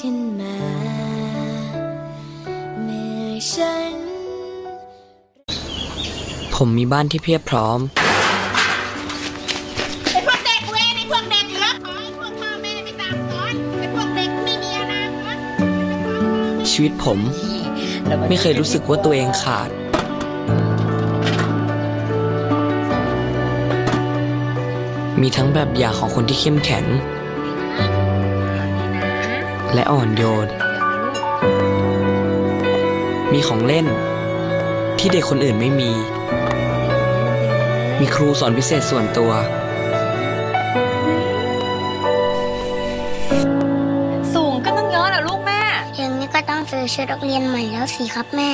ขึ้นมา เมื่อฉัน ผมมีบ้านที่เพียบพร้อม ไอ้พวกเด็กเวรไอ้พวกเด็กเลือขอไอ้พวกพ่อแม่ไม่ตามสอนไอ้พวกเด็กไม่มีอนาคต ชีวิตผมไม่เคยรู้สึกว่าตัวเองขาด มีทั้งแบบอย่างของคนที่เข้มแข็ง และอ่อนโยน มีของเล่น ที่เด็กคนอื่นไม่มี มีครูสอนพิเศษส่วนตัว สูงก็ต้องเยอะนะลูกแม่ อย่างนี้ก็ต้องซื้อชุดนักเรียนใหม่แล้วสิครับแม่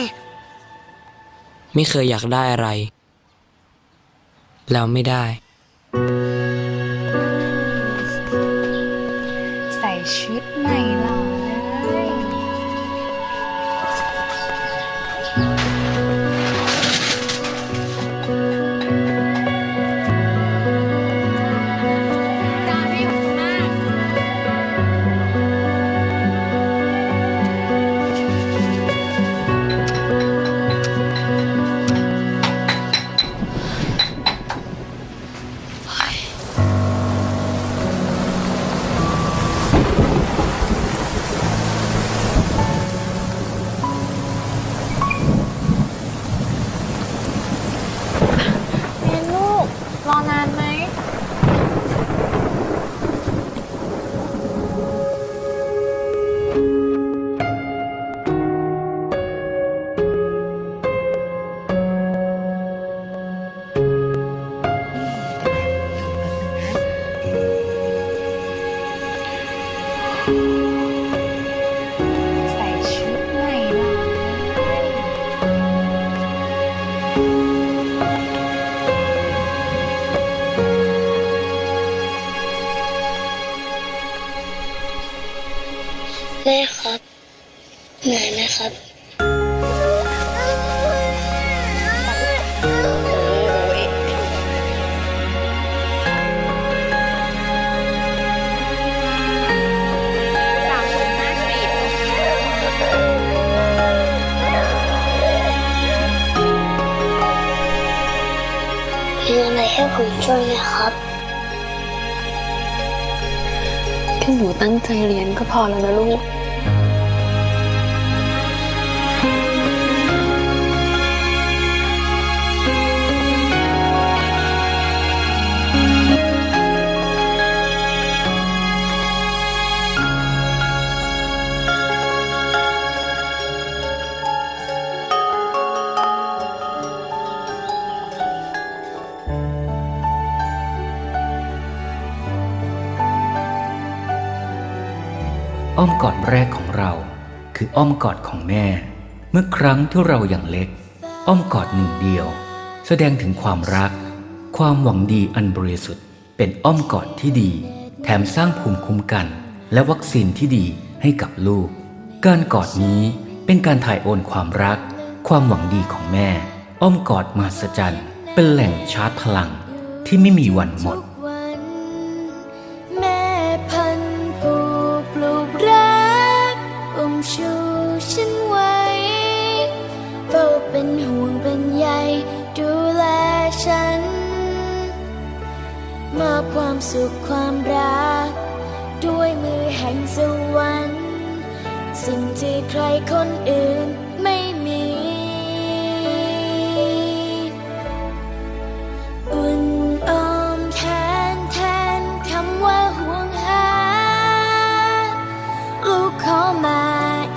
ไม่เคยอยากได้อะไร แล้วไม่ได้ ชุดใหม่หล่อเลย ใส่ชุดใหม่หล่อเลยแม่ครับ เหนื่อยไหมครับ ผมช่วยไหมครับแค่หนูตั้งใจเรียนก็พอแล้วนะลูก อ้อมกอดแรกของเรา คืออ้อมกอดของแม่ เมื่อครั้งที่เราอย่างเล็ก อ้อมกอดหนึ่งเดียว แสดงถึงความรัก ความหวังดีอันบริสุทธิ์ เป็นอ้อมกอดที่ดี แถมสร้างภูมิคุ้มกัน และวัคซีนที่ดีให้กับลูก การกอดนี้เป็นการถ่ายโอนความรัก ความหวังดีของแม่ อ้อมกอดมหัศจรรย์ เป็นแหล่งชาร์จพลังที่ไม่มีวันหมด ความสุขความรัก ด้วยมือแห่งสวรรค์ สิ่งที่ใครคนอื่นไม่มี อุ่นอ้อมแขนแทนคำว่าห่วงหา ลูกขอมา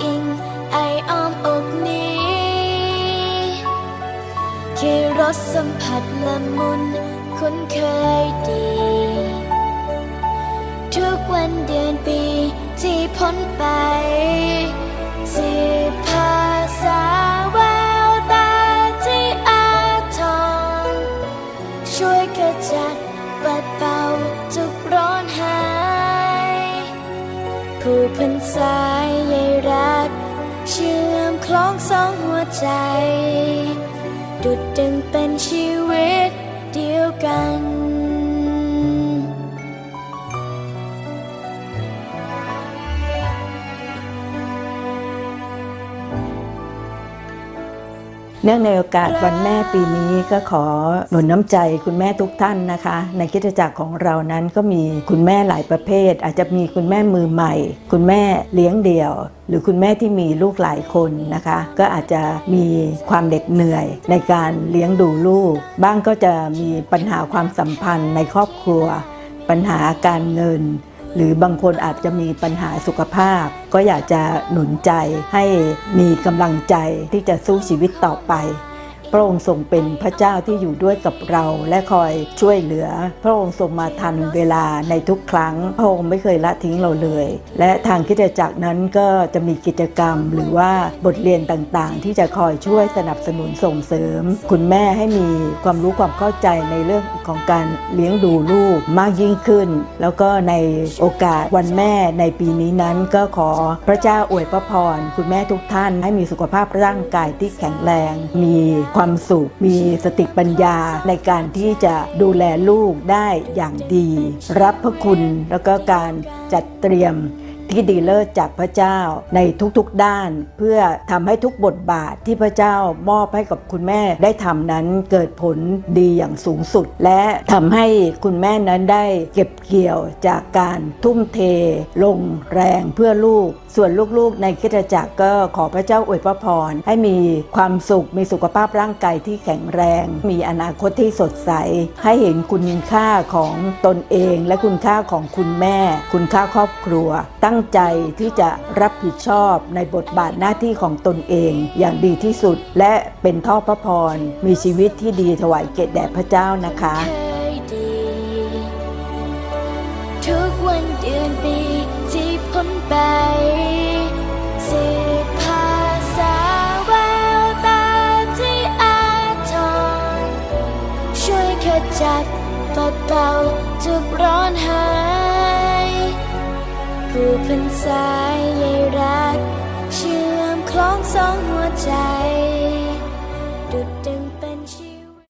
อิงไออ้อมอกนี้แค่รสสัมผัสละมุน นไป สิภาษาแววตาที่อาทรช่วยกระจัดปัดเป่าทุกร้อนหายผู้พันสายใยรัก เชื่อมคล้องสองหัวใจ ดุดดึงเป็นชีวิต เนื่องในโอกาสวันแม่ปีนี้ก็ขอหนุนน้ำใจคุณแม่ทุกท่านนะคะ ในคิดจักรของเรานั้นก็มีคุณแม่หลายประเภท อาจจะมีคุณแม่มือใหม่ คุณแม่เลี้ยงเดี่ยว หรือคุณแม่ที่มีลูกหลายคนนะคะ ก็อาจจะมีความเหน็ดเหนื่อย ในการเลี้ยงดูลูก บ้างก็จะมีปัญหาความสัมพันธ์ในครอบครัว ปัญหาการเงิน หรือบางคนอาจจะมีปัญหาสุขภาพ ก็อยากจะหนุนใจให้มีกำลังใจที่จะสู้ชีวิตต่อไป พระองค์ทรงเป็นพระเจ้าที่อยู่ด้วยกับเรา และคอยช่วยเหลือ พระองค์ทรงมาทันเวลาในทุกครั้ง พระองค์ไม่เคยละทิ้งเราเลย และทางคิดจักรนั้นก็จะมีกิจกรรม หรือว่าบทเรียนต่างๆ ที่จะคอยช่วยสนับสนุนส่งเสริม คุณแม่ให้มีความรู้ความเข้าใจในเรื่องของการเลี้ยงดูลูกมากยิ่งขึ้น แล้วก็ในโอกาสวันแม่ในปีนี้นั้นก็ขอพระเจ้าอวยพระพรคุณแม่ทุกท่านให้มีสุขภาพร่างกายที่แข็งแรง มีความสุข มีสติปัญญาในการที่จะดูแลลูกได้อย่างดี รับพระคุณแล้วก็การจัดเตรียม ที่ดีเลิศจากพระเจ้าในทุกๆด้าน เพื่อทำให้ทุกบทบาทที่พระเจ้ามอบให้กับคุณแม่ได้ทำนั้นเกิดผลดีอย่างสูงสุด และทำให้คุณแม่นั้นได้เก็บเกี่ยวจากการทุ่มเท ลงแรงเพื่อลูก ส่วนลูกๆ ในคริสตจักรก็ขอพระเจ้าอวยพระพรให้มีความสุขมีสุขภาพร่างกายที่แข็งแรง มีอนาคตที่สดใส ให้เห็นคุณค่าของตนเอง และคุณค่าของคุณแม่ คุณค่าครอบครัวตั้งใจที่จะรับผิดชอบในบทบาทหน้าที่ของตนเองอย่างดีที่สุด และเป็นท่อพระพร มีชีวิตที่ดีถวายเกียรติแด่พระเจ้านะคะ ทุกวันเดือนปีที่พ้นไปสิภาษาแววตาที่อาทรช่วยขจัดปัดเป่าทุกร้อนหา ผู้พันสายใยรัก เชื่อมคล้องสองหัวใจ